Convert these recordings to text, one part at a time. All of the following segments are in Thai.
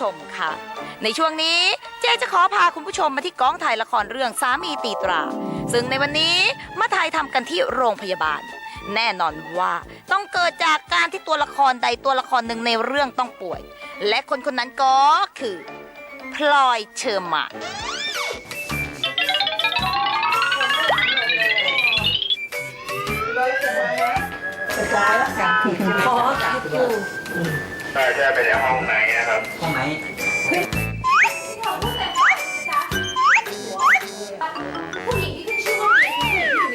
ชมค่ะ ในช่วงนี้เจ๊จะขอพาคุณผู้ชมมาที่กองถ่ายละครเรื่องสามีตีตรา ซึ่งในวันนี้มาถ่ายทำกันที่โรงพยาบาล แน่นอนว่าต้องเกิดจากการที่ตัวละครใดตัวละครหนึ่งในเรื่องต้องป่วย และคนคนนั้นก็คือ พลอยเชอร์มาน ใช่ใช่ไปในห้องไหนนะครับ ห้องไหน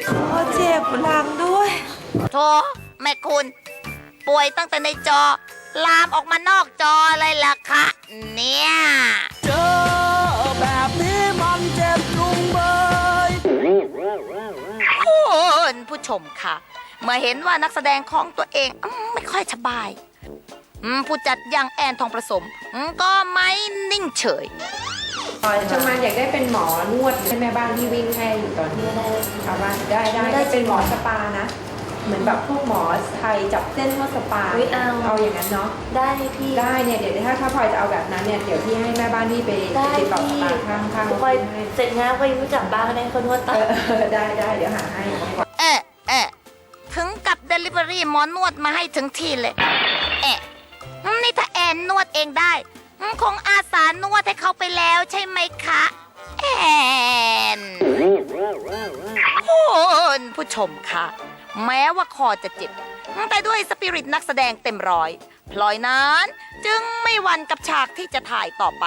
โอ้เจ็บหลังด้วย โธ่แม่คุณ ป่วยตั้งแต่ในจอ ลามออกมานอกจอเลยล่ะคะ เนี่ยเจอแบบนี้มันเจ็บจุงเบยคุณผู้ชมค่ะ เมื่อเห็นว่านักแสดงของตัวเองอืมไม่ค่อยสบาย ผู้จัดอย่างแอนทองประสมอืมก็ไม่นิ่งเฉยอ๋อชมานอยากได้เป็นหมอนวดให้แม่บ้านที่วิ่งให้อยู่ตอนนี้เอาว่าได้ได้ได้เป็นหมอสปานะ เหมือนแบบพวกหมอไทยจับเส้นนวดสปาอุ๊ยเอาเอาอย่างนั้นเนาะได้พี่ได้เนี่ยเดี๋ยวถ้าถ้าพลอยจะเอาแบบนั้นเนี่ยเดี๋ยวพี่ให้แม่บ้านที่ไปได้ติดต่อสพี่ปาข้างข้างคอยให้เสร็จงานคอยรู้จักบ้างได้คนนวดเอตาอเออได้ได้เดี๋ยวหาให้เออเออถึงกับเดลิเวอรี่หมอนวดมาให้ถึงที่เลยเอะอืม นี่ถ้าแอนนวดเองได้ คงอาสานวดให้เขาไปแล้วใช่ไหมคะ แอนคุณผู้ชมคะ แม้ว่าคอจะเจ็บ แต่ด้วยสปิริตนักแสดงเต็มร้อย พลอยนั้น จึงไม่หวั่นกับฉากที่จะถ่ายต่อไป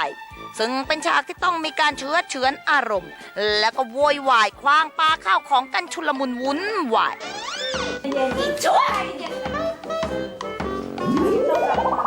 ซึ่งเป็นฉากที่ต้องมีการเชื้อเฉือนอารมณ์ แล้วก็โวยวายคว้างปลาข้าวของกันชุลมุนวุ่นวายแ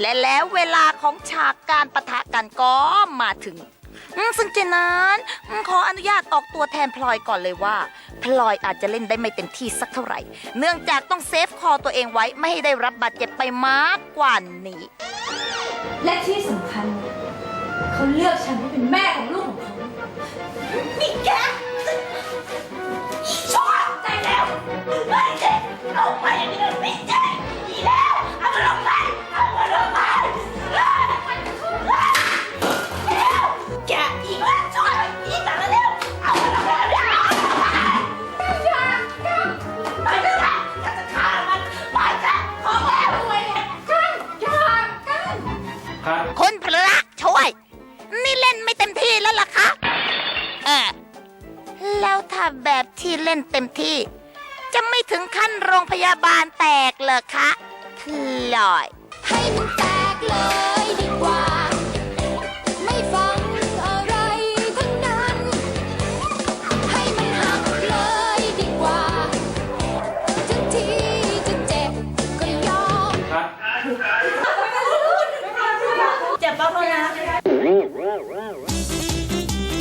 และแล้วเวลาของฉากการปะทะกันก็มาถึงอืมซึ่งเจนั้นอืมขออนุญาตออกตัวแทนพลอยก่อนเลยว่า พลอยอาจจะเล่นได้ไม่เต็มที่สักเท่าไหร่ เนื่องจากต้องเซฟคอตัวเองไว้ไม่ให้ได้รับบาดเจ็บไปมากกว่านี้ และที่สำคัญ เขาเลือกฉันให้เป็นแม่ของลูกของเขานี่แกอีชั่วใจแล้วไม่เจ็บลงไปอย่างนี้ เล่นไม่เต็มที่แล้วล่ะคะเออแล้วถ้าแบบที่เล่นเต็มที่ จะไม่ถึงขั้นโรงพยาบาลแตกเหรอคะพลอยให้มันแตกเลย